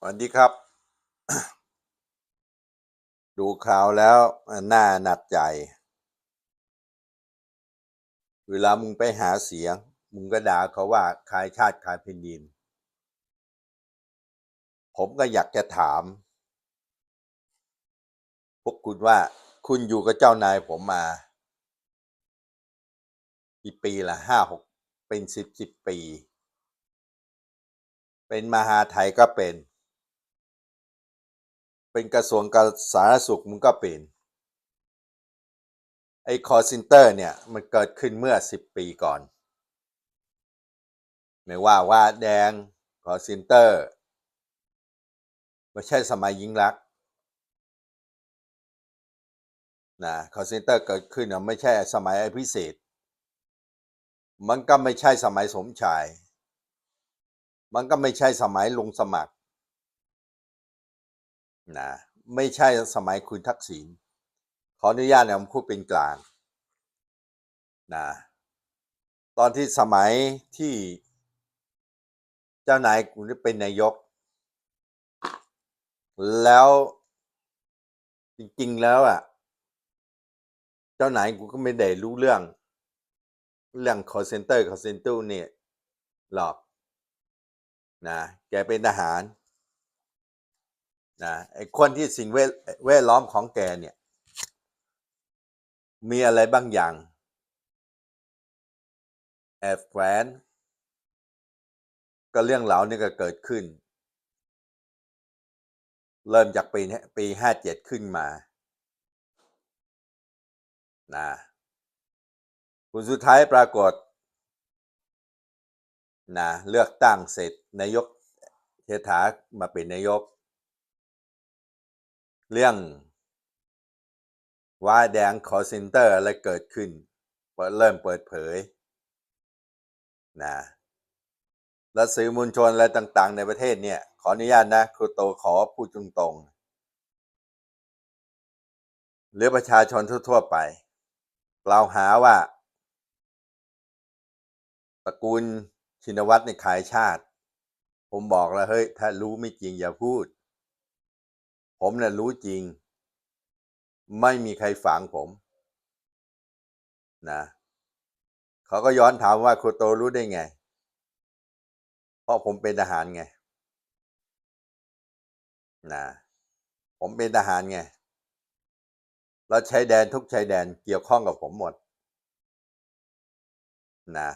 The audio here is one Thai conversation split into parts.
สวัสดีครับ ดูข่าวแล้วหน้าหนักใจ เวลามึงไปหาเสียง มึงก็ด่าเขาว่าขายชาติขายแผ่นดิน ผมก็อยากจะถาม พวกคุณว่าคุณอยู่กับเจ้านายผมมากี่ปีละห้าหกเป็นสิบสิบปี เป็นมหาไทยก็เป็น เป็นกระทรวงการสาธารณสุขมึงก็เป็นไอ้คอร์ซินเตอร์เนี่ย มันเกิดขึ้นเมื่อสิบปีก่อน ไม่ว่าว่าแดงคอร์ซินเตอร์ไม่ใช่สมัยยิงรักนะคอร์ซินเตอร์เกิดขึ้นอะไม่ใช่สมัยอภิเศษ มันก็ไม่ใช่สมัยสมชาย มันก็ไม่ใช่สมัยลงสมัคร นะไม่ใช่สมัยคุณทักษิณขออนุญาตเนี่ยผมพูดเป็นกลางนะตอนที่สมัยที่เจ้านายคุณเป็นนายก แล้วจริงๆแล้วอะ เจ้านายกูก็ไม่ได้รู้เรื่อง เรื่อง call center call center เนี่ยหรอกนะแกเป็นทหาร นะไอ้คนที่สิ่งแวดล้อมของแกเนี่ย มีอะไรบางอย่าง แอบแฝงก็เรื่องเหล่านี้ก็เกิดขึ้น เริ่มจากปีปีห้าเจ็ดขึ้นมานะผลสุดท้ายปรากฏนะเลือกตั้งเสร็จนายกเทถามาเป็นนายก เรื่องว่าแดงคอเซนเตอร์อะไรเกิดขึ้นเปิดเริ่มเปิดเผยนะและสื่อมวลชนอะไรต่าง ๆ ในประเทศเนี่ย ขออนุญาตนะครูโตขอพูดตรงๆหรือประชาชนทั่ว ๆ ไปกล่าวหาว่าตระกูลชินวัตรในขายชาติ ผมบอกแล้วเฮ้ย ถ้ารู้ไม่จริงอย่าพูด ผมเนี่ยรู้จริง ไม่มีใครฝังผม นะเขาก็ย้อนถามว่าครูโตรู้ได้ไง เพราะผมเป็นทหารไง นะผมเป็นทหารไง เราชายแดนทุกชายแดนเกี่ยวข้องกับผมหมด นะ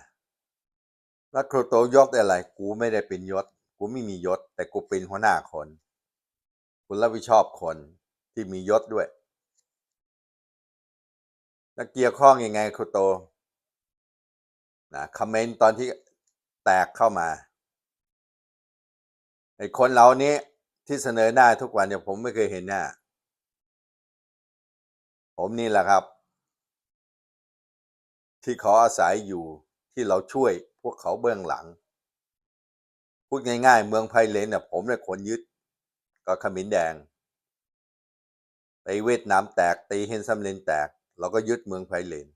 แล้วครูโตยศอะไร กูไม่ได้เป็นยศ กูไม่มียศ แต่กูเป็นหัวหน้าคน คุณรับผิดชอบคนที่มียศด้วยแล้วเกี่ยวข้องยังไงครูโตนะคอมเมนต์ตอนที่แตกเข้ามาไอ้คนเหล่านี้ที่เสนอหน้าทุกวันเนี่ยผมไม่เคยเห็นหน้า ผมนี่แหละครับ ที่เขาอาศัยอยู่ที่เราช่วยพวกเขาเบื้องหลัง พูดง่ายๆ เมืองไพเลนเนี่ยผมเนี่ยคนยึด ก็ขมิ้นแดงไปเวียดนามแตกตีเฮนซัมเลนแตก เราก็ยึดเมืองไพเลน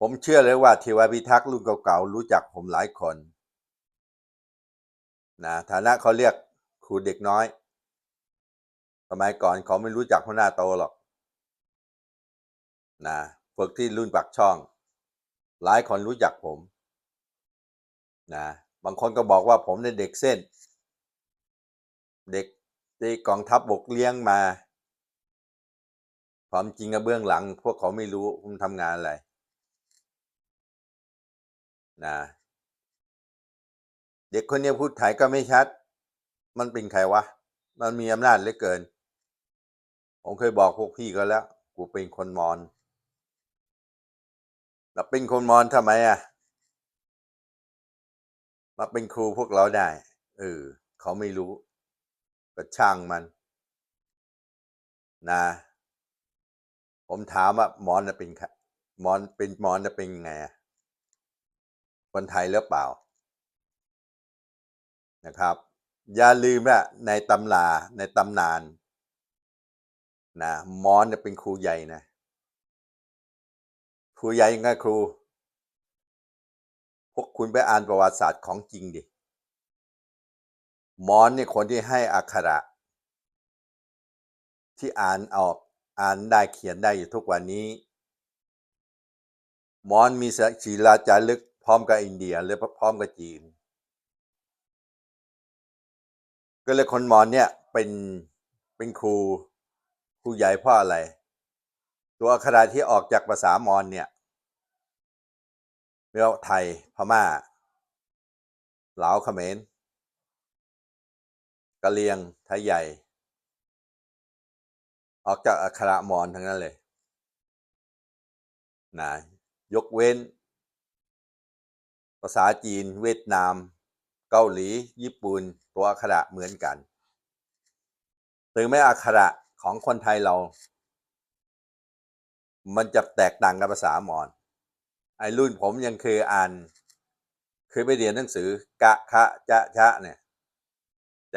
ผมเชื่อเลยว่าเทวพิทักษ์รุ่นเก่าๆรู้จักผมหลายคนนะฐานะเขาเรียกครูเด็กน้อย สมัยก่อนเขาไม่รู้จักหัวหน้าโตหรอกนะฝึกที่รุ่นปักช่อง หลายคนรู้จักผมนะบางคนก็บอกว่าผมเป็นเด็กเส้น เด็กที่กองทัพบบกเลี้ยงมาความจริงกับเบื้องหลัง พวกเขาไม่รู้ผมทำงานอะไรนะเด็กคนนี้พูดไทยก็ไม่ชัด มันเป็นใครวะ มันมีอำนาจเหลือเกิน ผมเคยบอกพวกพี่ก็แล้ว กูเป็นคนมอญแล้วเป็นคนมอญทำไมอะ มาเป็นครูพวกเราได้ เออ เขาไม่รู้ ก็ช่างมัน นะ ผมถามว่าหมอนจะเป็นหมอนเป็นหมอนจะเป็นไงคนไทยหรือเปล่า นะครับ อย่าลืมว่าในตำราในตำนาน นะหมอนจะเป็นครูใหญ่นะครูใหญ่ยังไงครูพวกคุณไปอ่านประวัติศาสตร์ของจริงดิ มอนนี่คนที่ให้อักขระ ที่อ่านออกอ่านได้เขียนได้อยู่ทุกวันนี้ มอนมีศิลาจารึกพร้อมกับอินเดียหรือพร้อมกับจีน ก็เลยคนมอนเนี่ยเป็นเป็นครูครูใหญ่เพราะอะไร ตัวอักขระที่ออกจากภาษามอนเนี่ยเรียกไทยพม่าลาวเขมร กะเหรียงไทยใหญ่ ออกจากอักขระมอนทั้งนั้นเลยนะยกเว้น ภาษาจีนเวียดนาม เกาหลี ญี่ปุ่น ตัวอักขระเหมือนกัน ถึงแม้อักขระของคนไทยเรา มันจะแตกต่างกับภาษามอญไอ้รุ่นผมยังเคยอ่าน เคยไปเรียนหนังสือกะคะจะชะเนี่ย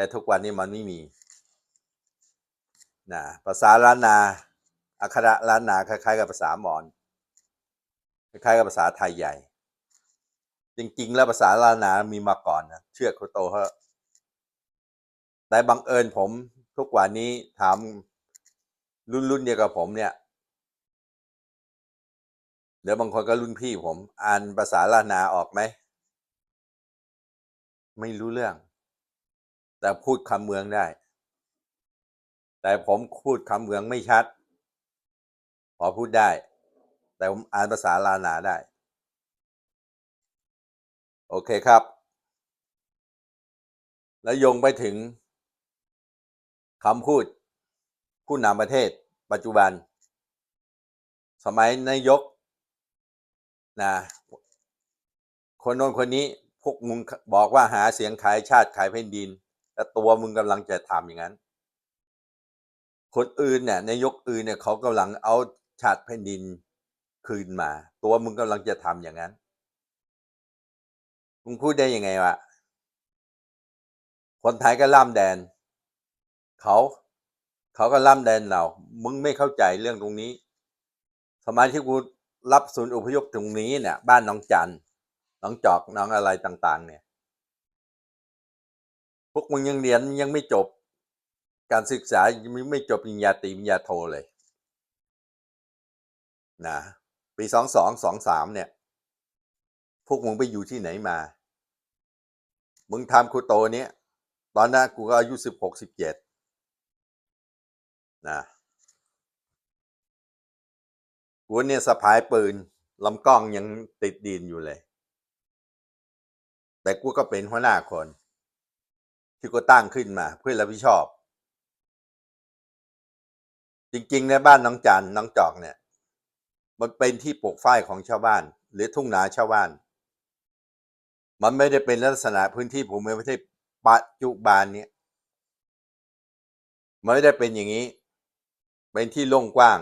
แต่ทุกวันนี้มันไม่มีนะภาษาล้านนาอักขระล้านนาคล้ายๆกับภาษามอญคล้ายๆกับภาษาไทยใหญ่ จริง ๆ แล้วภาษาล้านนามีมาก่อนนะเชื่อครูโตเถอะแต่บังเอิญผมทุกวันนี้ถามรุ่นรุ่นเดียวกับผมเนี่ยเดี๋ยวบางคนก็รุ่นพี่ผม อ่านภาษาล้านนาออกไหม ไม่รู้เรื่อง แต่พูดคำเมืองได้ แต่ผมพูดคำเมืองไม่ชัด พอพูดได้ แต่ผมอ่านภาษาลานาได้ โอเคครับ แล้วยงไปถึงคำพูดผู้นำประเทศ ปัจจุบัน สมัยนายกนะคนโน้นคนนี้พวกมึงบอกว่าหาเสียงขายชาติขายแผ่นดิน แต่ตัวมึงกำลังจะทำอย่างนั้น คนอื่นเนี่ยนายกอื่นเนี่ยเขากำลังเอาชาติแผ่นดินคืนมา ตัวมึงกำลังจะทำอย่างนั้นมึงพูดได้ยังไงวะคนไทยก็ล่ำแดน เขาเขาก็ล่ำแดนเรา มึงไม่เข้าใจเรื่องตรงนี้ สมัยที่กูรับศูนย์อพยพตรงนี้เนี่ย บ้านน้องจันน้องจอกน้องอะไรต่าง ๆ เนี่ย พวกมึงยังเรียนยังไม่จบ การศึกษายังไม่จบปริญญาตรีปริญญาโทเลยนะปีสองสองสองสามเนี่ย พวกมึงไปอยู่ที่ไหนมา มึงทำครูโตเนี้ยตอนนั้นกูก็อายุสิบหกสิบเจ็ดนะกูเนี่ยสะพายปืนลำกล้องยังติดดินอยู่เลย แต่กูก็เป็นหัวหน้าคน ที่กูตั้งขึ้นมา เพื่อรับผิดชอบ จริงๆในบ้านน้องจันน้องจอกเนี่ย มันเป็นที่ปลูกฝ้ายของชาวบ้าน หรือทุ่งนาชาวบ้าน มันไม่ได้เป็นลักษณะพื้นที่ผมไม่ใช่ปัจจุบันเนี่ยมันไม่ได้เป็นอย่างนี้ เป็นที่โล่งกว้าง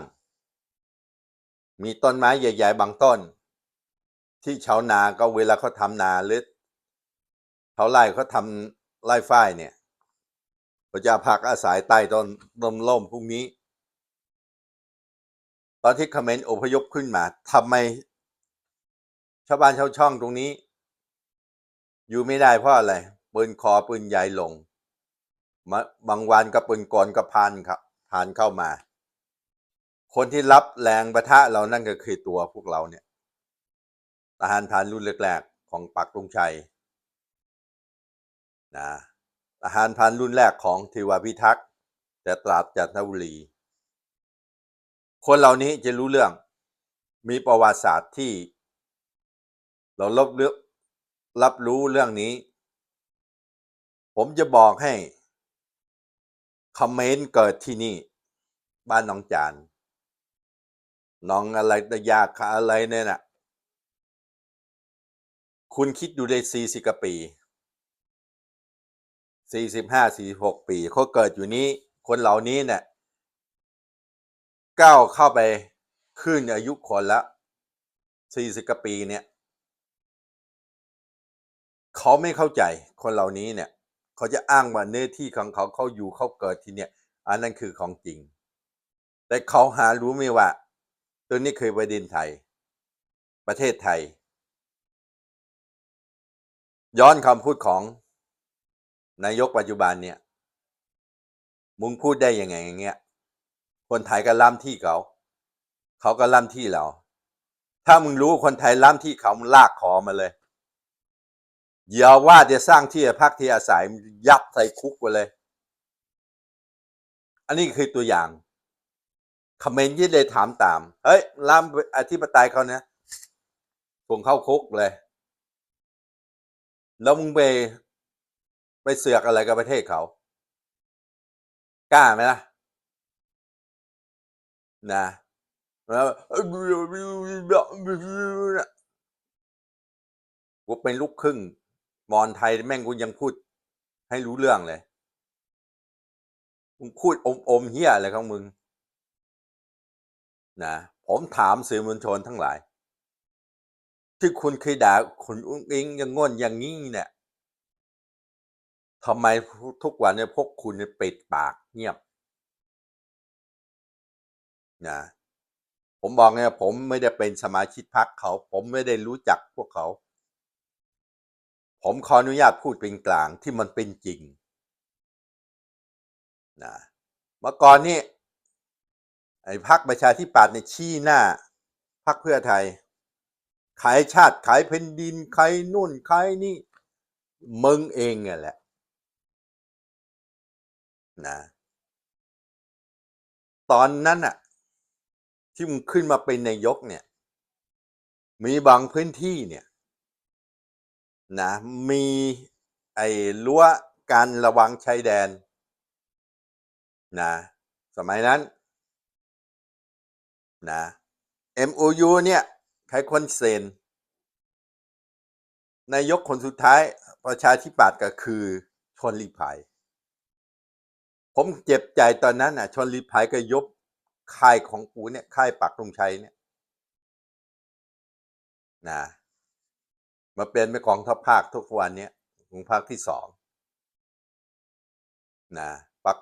มีต้นไม้ใหญ่ ๆ บางต้น ที่ชาวนาก็เวลาเขาทำนาหรือเขาไร่เขาทำ ไร่ฝ้ายเนี่ยเขาจะพักอาศัยใต้ต้นร่มร่มพวกนี้ ตอนที่คอมเมนต์อพยพขึ้นมาทำไมชาวบ้านชาวช่องตรงนี้ อยู่ไม่ได้เพราะอะไรปืนคอปืนใหญ่ลงมาบางวันก็ปืนกลก็พานครับพานเข้ามา คนที่รับแรงประทะเรานั่นก็คือตัวพวกเราเนี่ยทหารพานรุ่นแรกๆของปักตรงชัย นะทหารพรานรุ่นแรกของเทวพิทักษ์แต่ตราดจันทบุรี คนเหล่านี้จะรู้เรื่องมีประวัติศาสตร์ที่ เราลบเลือกรับรู้เรื่องนี้ ผมจะบอกให้คอมเมนต์เกิดที่นี่ บ้านน้องจานน้องอะไรตะยาคาอะไรเนี่ยนะคุณคิดดูได้สี่สิกว่าปี สี่สิบห้าสี่หกปีเขาเกิดอยู่นี้ คนเหล่านี้เนี่ยก้าวเข้าไปขึ้นอายุคนละสี่สิบกว่าปีเนี่ยเขาไม่เข้าใจคนเหล่านี้เนี่ยเขาจะอ้างว่าเนื้อที่ของเขาเขาอยู่เขาเกิดที่เนี่ยอันนั้นคือของจริง แต่เขาหารู้ไม่ว่า ตัวนี้เคือประเด็นไทย ประเทศไทย ย้อนคำพูดของ นายกปัจจุบันเนี่ย มึงพูดได้ยังไงอย่างเงี้ย คนไทยก็ล้ำที่เขา เขาก็ล้ำที่เรา ถ้ามึงรู้คนไทยล้ำที่เขามึงลากคอมาเลยอย่าว่าจะสร้างที่พักที่อาศัยยัดใส่คุกไปเลย อันนี้คือตัวอย่างคอมเมนต์ยี่เลยถามตาม เฮ้ยล้ำอธิปไตยเขาเนี่ยส่งเข้าคุกเลย แล้วมึงไป เสือกอะไรกับประเทศเขา กล้าไหมล่ะ นะแล้วกูเป็นลูกครึ่ง มอนไทยแม่งกูยังพูด ให้รู้เรื่องเลยมึงพูดอมอมๆเฮียอะไรของมึง นะผมถามสื่อมวลชนทั้งหลาย ที่คุณเคยด่าคุณอุ้งอิงยังง่นอย่างนี้เนี่ย ทำไมทุกวันเนี่ยพวกคุณเนี่ยปิดปากเงียบนะผมบอกไงผมไม่ได้เป็นสมาชิกพรรคเขา ผมไม่ได้รู้จักพวกเขา ผมขออนุญาตพูดเป็นกลางที่มันเป็นจริงนะเมื่อก่อนนี่ไอ้พรรคประชาธิปัตย์เนี่ยชี้หน้าพรรคเพื่อไทย ขายชาติขายแผ่นดินขายนู่นขายนี่มึงเองไงแหละ นะตอนนั้นอะที่มึงขึ้นมาเป็นนายกเนี่ย มีบางพื้นที่เนี่ยนะมีไอ้รั้วการระวังชายแดนนะสมัยนั้นนะ MOU เนี่ยใครคนเซ็นนายกคนสุดท้ายประชาธิปัตย์ก็คือชนลีภัย ผมเจ็บใจตอนนั้นน่ะชนลีภัยก็ยกค่ายของกูเนี่ยค่ายปักธงชัยเนี่ยนะมาเป็นไปนกองทัพภาคทุกวันเนี้ยของภาคที่สองนะปัก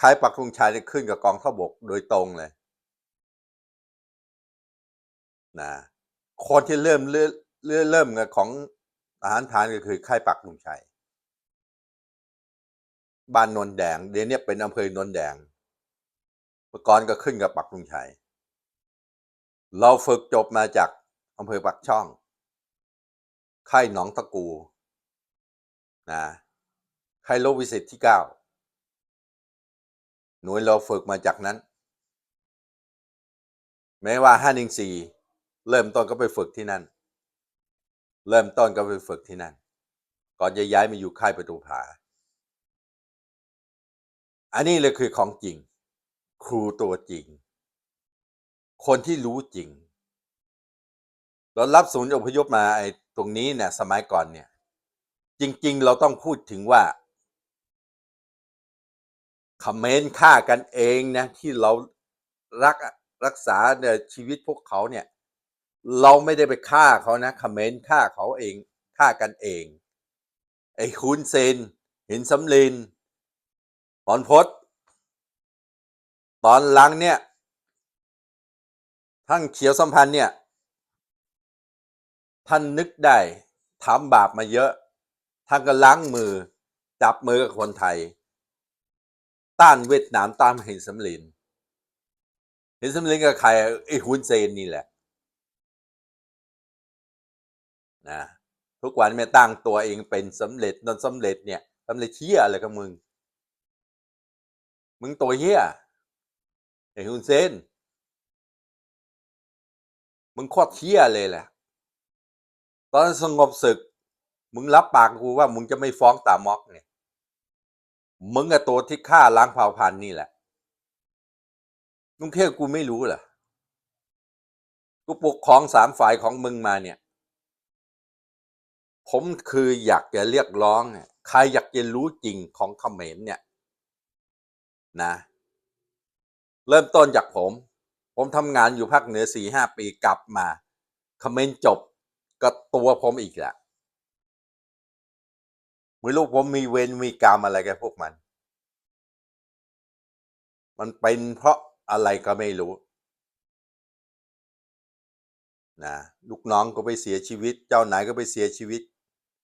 ค่ายปักธงชัยเนี่ยขึ้นกับกองทัพบกโดยตรงเลยนะคนที่เริ่มเริ่มเริ่มเริ่มกับของทหารฐานก็คือค่ายปักธงชัย บ้านนนแดงเดี๋ยวนี้เป็นอำเภอนนแดง เมื่อก่อนก็ขึ้นกับปักธงชัย เราฝึกจบมาจากอำเภอปักช่องค่ายหนองตะกูนะค่ายโลวิสิตที่เก้าหน่วยเราฝึกมาจากนั้น แม้ว่าห้าหนึ่งสี่เริ่มต้นก็ไปฝึกที่นั่น เริ่มต้นก็ไปฝึกที่นั่น ก่อนจะย้ายมาอยู่ค่ายประตูผา อันนี้เลยคือของจริง ครูตัวจริง คนที่รู้จริงเรารับศูนย์อพยพมาไอ้ตรงนี้เนี่ยสมัยก่อนเนี่ย จริง ๆ เราต้องพูดถึงว่าคอมเมนต์ฆ่ากันเองนะที่เรารักรักษาเนี่ยชีวิตพวกเขาเนี่ย เราไม่ได้ไปฆ่าเขานะคอมเมนต์ฆ่าเขาเองฆ่ากันเอง ไอ้คุณเซนเห็นสำลิน พรพศตอนหลังเนี่ยทั้งเขียวสัมพันธ์เนี่ย ท่านนึกได้ทำบาปมาเยอะ ท่านก็ล้างมือ จับมือกับคนไทย ต้านเวียดนามตามเห็นสำลินเห็นสำลินกับใครไอ้ฮุนเซนนี่แหละนะทุกวันไม่ตั้งตัวเองเป็นสำเร็จนนสำเร็จเนี่ยสำเร็จเชี่ยอะไรกับมึง มึงตัวเฮียไอ้ฮุนเซน มึงโคตรเฮียเลยแหละ ตอนสงบศึก มึงรับปากกูว่ามึงจะไม่ฟ้องตามอกเนี่ย มึงกับตัวที่ฆ่าล้างเผ่าพันธุ์นี่แหละ มึงแค่กูไม่รู้เหรอ กูปกครองสามฝ่ายของมึงมาเนี่ย ผมคืออยากจะเรียกร้อง ใครอยากจะรู้จริงของเขมรเนี่ย นะ เริ่มต้นจากผม ผมทำงานอยู่ภาคเหนือสี่ห้าปีกลับมาคอมเขมรจบก็ตัวผมอีกแหละไม่รู้ผมมีเวรมีกรรมอะไรกับพวกมัน มันเป็นเพราะอะไรก็ไม่รู้นะลูกน้องก็ไปเสียชีวิต เจ้านายก็ไปเสียชีวิต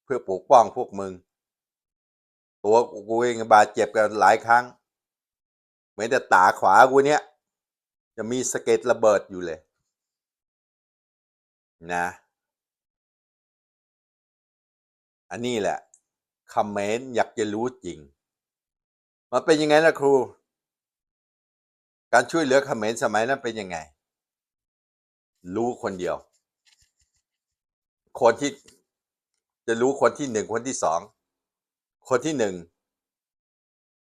เพื่อปกป้องพวกมึง ตัวกูเองบาดเจ็บกันหลายครั้ง มือนแต่ตาขวากูเนี้ยจะมีสเก็ดระเบิดอยู่เลย นะ อันนี้แหละคอมเมนต์อยากจะรู้จริง มันเป็นยังไงล่ะครู การช่วยเหลือคอมเขมรสมัยนั้นเป็นยังไง รู้คนเดียว คนที่จะรู้คนที่หนึ่งคนที่สอง คนที่หนึ่ง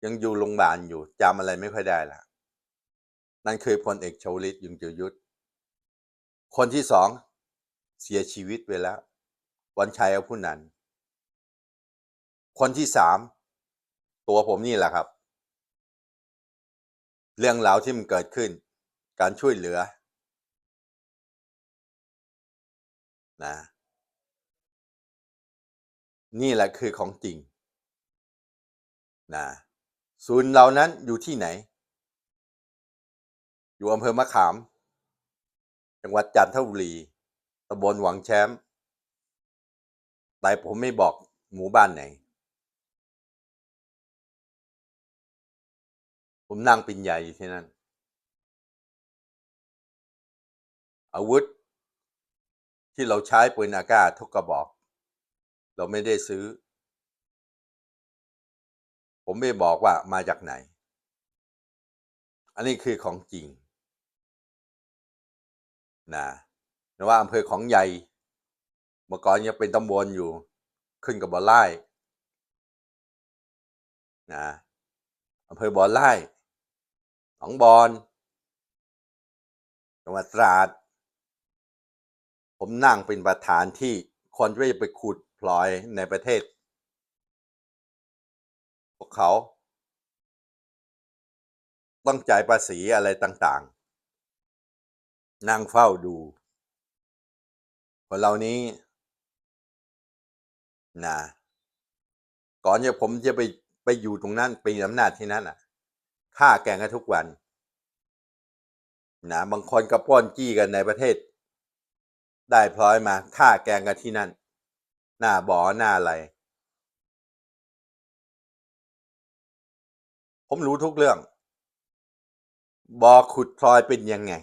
ยังอยู่โรงพยาบาลอยู่จำอะไรไม่ค่อยได้ละนั่นคือพลเอกชวลิตยุงจือยุทธคนที่สองเสียชีวิตไปแล้ว วันชัยเอาผู้นั้น คนที่สามตัวผมนี่แหละครับ เรื่องราวที่มันเกิดขึ้น การช่วยเหลือนะนี่แหละคือของจริงนะ ศูนย์เรานั้นอยู่ที่ไหน อยู่อำเภอมะขาม จังหวัดจันทบุรีตำบลหวังแชมป์แต่ผมไม่บอกหมู่บ้านไหน ผมนั่งปินใหญ่อยู่ที่นั่น อาวุธ ที่เราใช้ปืนอากาศทุกกระบอก เราไม่ได้ซื้อ ผมไม่บอกว่ามาจากไหน อันนี้คือของจริงนะแต่ว่าอำเภอของใหญ่เมื่อก่อนยังเป็นตำบลอยู่ ขึ้นกับบ่อไร่นะอำเภอบ่อไร่หนองบอนจังหวัดตราด ผมนั่งเป็นประธานที่คนที่จะไปขุดพลอยในประเทศ พวกเขา ต้องจ่ายภาษีอะไรต่างๆ นั่งเฝ้าดูคนเหล่านี้นะก่อนจะผมจะไปไปอยู่ตรงนั้นปีอำนาจที่นั่นอะฆ่าแกงกันทุกวันนะบางคนก็ปล้นจี้กันในประเทศ ได้พลอยมาฆ่าแกงกันที่นั่น หน้าบ่อหน้าอะไร ผมรู้ทุกเรื่องบ่อขุดพลอยเป็นยังไง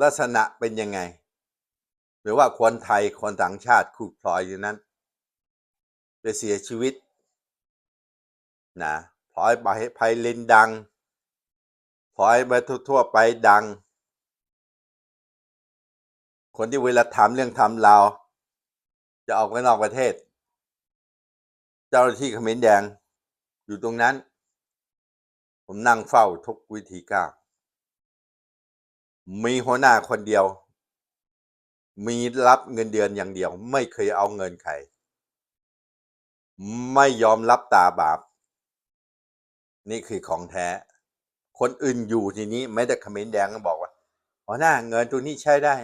ลักษณะเป็นยังไง หรือว่าคนไทยคนต่างชาติขุดพลอยอยู่นั้นไปเสียชีวิตนะพลอยใบไพลินดังพลอยใบทั่วๆไปดัง คนที่เวลาทำเรื่องทำเราวจะออกไปนอกประเทศ เจ้าหน้าที่เขมรแดง อยู่ตรงนั้น ผมนั่งเฝ้าทุกวิธีก้าวมีหัวหน้าคนเดียว มีรับเงินเดือนอย่างเดียว ไม่เคยเอาเงินใคร ไม่ยอมรับตาบาป นี่คือของแท้ คนอื่นอยู่ทีนี้ไม่แต่คอมเขมรแดงก็บอกว่าหัวหน้าเงินตัวนี้ใช้ได้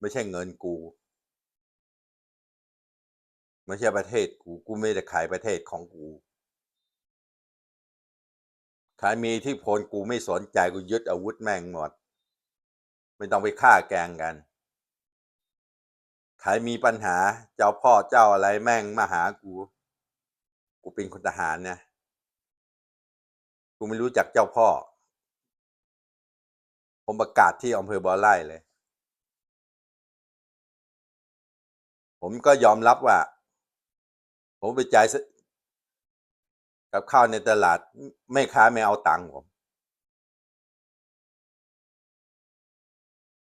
ไม่ใช่เงินกูไม่ใช่ประเทศกู กูไม่ได้ขายประเทศของกู ใครมีที่พลกูไม่สนใจกูยึดอาวุธแม่งหมด ไม่ต้องไปฆ่าแกงกันใครมีปัญหาเจ้าพ่อเจ้าอะไรแม่งมาหากู กูเป็นคนทหารนะกูไม่รู้จักเจ้าพ่อ ผมประกาศที่อำเภอบ่อไร่เลย ผมก็ยอมรับว่า ผมไปจ่าย กับข้าวในตลาดไม่ค้าไม่เอาตังค์ผม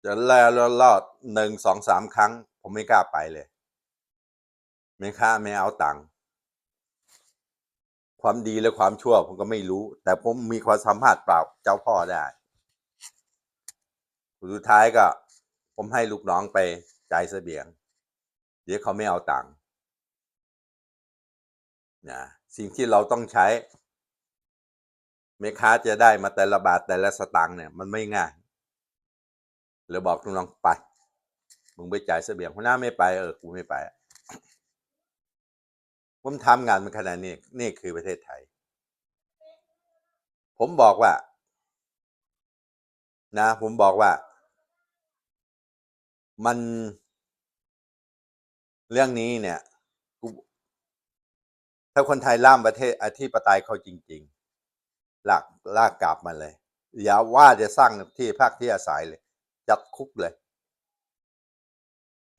จะแล้วรอดหนึ่งสองสามครั้ง ผมไม่กล้าไปเลย ไม่ค้าไม่เอาตังค์ความดีและความชั่วผมก็ไม่รู้ แต่ผมมีความสัมผัสเปล่าเจ้าพ่อได้สุดท้ายก็ ผมให้ลูกน้องไปจ่ายเสบียง เดี๋ยวเขาไม่เอาตังค์นะ สิ่งที่เราต้องใช้แม่ค้าจะได้มาแต่ละบาทแต่ละสตางค์เนี่ยมันไม่ง่ายเลยบอกลูกน้องไปมึงไปจ่ายเสบียงหัวหน้าไม่ไปเออกูไม่ไปผมทำงานมันขนาดนี้นี่คือประเทศไทย ผมบอกว่า นะ ผมบอกว่า มันเรื่องนี้เนี่ย ถ้าคนไทยล่ามประเทศอธิปไตยเขาจริงๆลากลากกลับมาเลย อย่าว่าจะสร้างที่พักที่อาศัยเลย จัดคุกเลย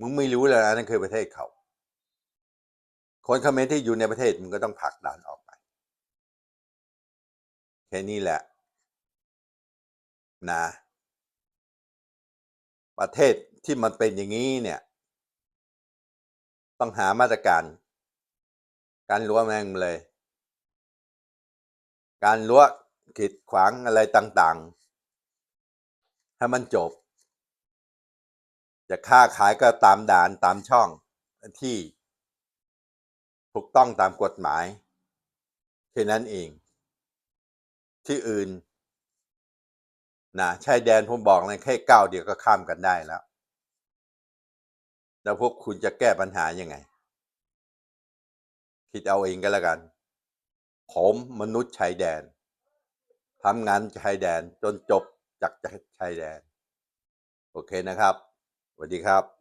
มึงไม่รู้เลยนะนั่นคือประเทศเขา คนเขมรที่อยู่ในประเทศมึงก็ต้องผลักดันออกไป แค่นี้แหละ นะ ประเทศที่มันเป็นอย่างนี้เนี่ย ต้องหามาตรการ การรั้วแม่งเลย การรั้วกีดขวางอะไรต่างๆ ให้มันจบ จะค้าขายก็ตามด่านตามช่องที่ถูกต้องตามกฎหมายแค่นั้นเอง ที่อื่นนะชายแดนผมบอกเลยแค่ก้าวเดียวก็ข้ามกันได้แล้ว แล้วพวกคุณจะแก้ปัญหายังไง คิดเอาเองก็แล้วกัน ผมมนุษย์ชายแดนทำงานชายแดนจนจบจากชายแดน โอเคนะครับสวัสดีครับ